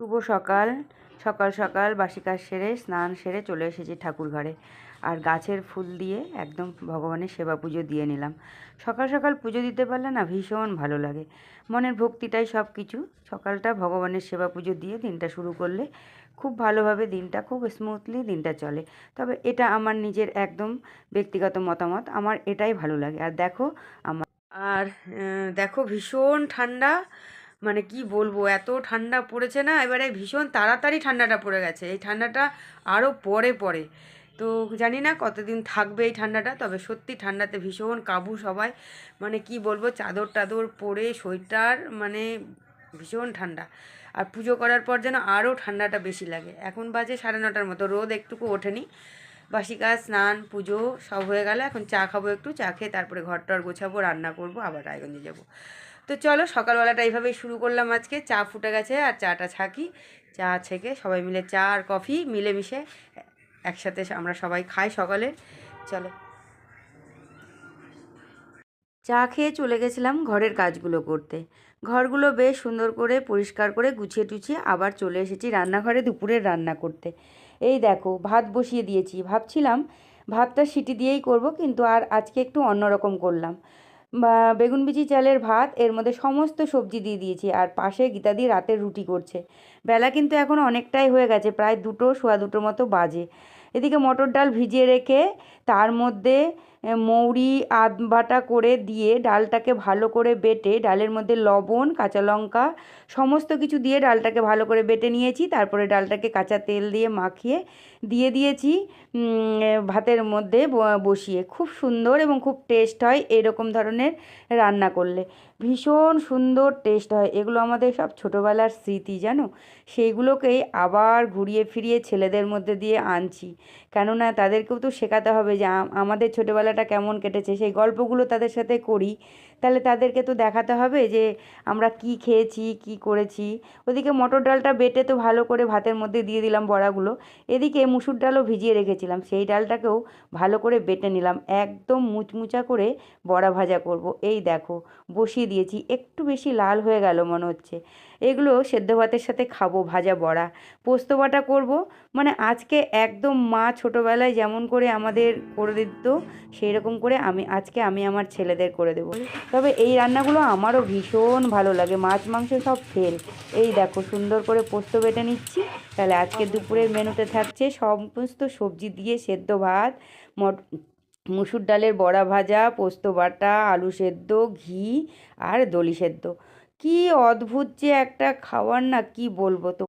শুভ সকাল। সকাল সকাল বাসি কাজ সেরে, স্নান সেরে চলে এসেছি ঠাকুর ঘরে। আর গাছের ফুল দিয়ে একদম ভগবানের সেবা পুজো দিয়ে নিলাম। সকাল সকাল পুজো দিতে পারলে না ভীষণ ভালো লাগে। মনের ভক্তিটাই সব কিছু সকালটা ভগবানের সেবা পুজো দিয়ে দিনটা শুরু করলে খুব ভালোভাবে দিনটা, খুব স্মুথলি দিনটা চলে। তবে এটা আমার নিজের একদম ব্যক্তিগত মতামত। আমার এটাই ভালো লাগে। আর দেখো, আমার আর দেখো ভীষণ ঠান্ডা। মানে কি বলব, এত ঠান্ডা পড়েছে না, এবারে ভীষণ তাড়াতাড়ি ঠান্ডাটা পড়ে গেছে। এই ঠান্ডাটা আরও পরে পরে তো জানি না কতদিন থাকবে এই ঠান্ডাটা, তবে সত্যি ঠান্ডাতে ভীষণ কাবু সবাই। মানে কি বলব, চাদর টাদর পরে সোয়েটার মানে ভীষণ ঠান্ডা। আর পুজো করার পর যেন আরও ঠান্ডাটা বেশি লাগে। এখন বাজে সাড়ে নটার মতো, রোদ একটুকু ওঠেনি। বাসি কাজ স্নান, পুজো সব হয়ে গেল। এখন চা খাব একটু, চা খেয়ে তারপরে ঘর টর গোছাবো, রান্না করব, আবার রায়গঞ্জে যাব। তো চলো সকালবেলাটা এইভাবেই শুরু করলাম আজকে। চা ফুটে গেছে আর চাটা ছাকি। চা ছেঁকে সবাই মিলে চা আর কফি মিলেমিশে একসাথে আমরা সবাই খাই সকালে। চলো। চা খেয়ে চলে গেছিলাম ঘরের কাজগুলো করতে। ঘরগুলো বেশ সুন্দর করে পরিষ্কার করে গুছিয়ে টুছিয়ে আবার চলে এসেছি রান্নাঘরে দুপুরের রান্না করতে। এই দেখো, ভাত বসিয়ে দিয়েছি। ভাবছিলাম ভাতটা সিটি দিয়েই করব, কিন্তু আর আজকে একটু অন্যরকম করলাম। বেগুন বিচি চালের ভাত, এর মধ্যে সমস্ত সবজি দিয়ে দিয়েছি আর পাশে গীতাদি রাতের রুটি করছে। বেলা কিন্তু এখন অনেকটাই হয়ে গেছে, প্রায় দুটো, সোয়া দুটোর মতো বাজে। এদিকে মটর ডাল ভিজিয়ে রেখে তার মধ্যে মৌরি আদ বাটা করে দিয়ে ডালটাকে ভালো করে বেটে, ডালের মধ্যে লবণ, কাঁচা লঙ্কা সমস্ত কিছু দিয়ে ডালটাকে ভালো করে বেটে নিয়েছি। তারপরে ডালটাকে কাঁচা তেল দিয়ে মাখিয়ে দিয়ে দিয়েছি ভাতের মধ্যে বসিয়ে। খুব সুন্দর এবং খুব টেস্ট হয় এরকম ধরনের রান্না করলে। ভীষণ সুন্দর টেস্ট হয়। এগুলো আমাদের সব ছোটোবেলার স্মৃতি, জানো? সেইগুলোকেই আবার ঘুরিয়ে ফিরিয়ে ছেলেদের মধ্যে দিয়ে আনছি। কেননা তাদেরকেও তো শেখাতে হবে যে আম- আমাদের ছোটোবেলাটা কেমন কেটেছে, সেই গল্পগুলো তাদের সাথে করি। তাহলে তাদেরকে তো দেখাতে হবে যে আমরা কি খেয়েছি, কি করেছি। ওদিকে মটর ডালটা বেটে তো ভালো করে ভাতের মধ্যে দিয়ে দিলাম বড়াগুলো। এদিকে মুসুর ডালও ভিজিয়ে রেখেছিলাম, সেই ডালটাকেও ভালো করে বেটে নিলাম। একদম মুচমুচা করে বড়া ভাজা করব। এই দেখো, বসিয়ে দিয়েছি। একটু বেশি লাল হয়ে গেল মনে হচ্ছে। এগুলো সেদ্ধ ভাতের সাথে খাব, ভাজা বড়া। পোস্ত বাটা করব। মানে আজকে একদম মা ছোটোবেলায় যেমন করে আমাদের করে দিত সেই রকম করে আমি, আজকে আমি আমার ছেলেদের করে দেবো। তবে এই রান্নাগুলো আমারও ভীষণ ভালো লাগে, মাছ, মাংস সব ফেল এই দেখো, সুন্দর করে পোস্ত বেটে নিচ্ছি। তাহলে আজকে দুপুরের মেনুতে থাকছে সমস্ত সবজি দিয়ে সেদ্ধ ভাত, মট, মুসুর ডালের বড়া ভাজা, পোস্ত বাটা, আলু সেদ্ধ, ঘি আর দলি সেদ্ধ। কি অদ্ভুত যে একটা খাওয়ার না, কি বলব তো।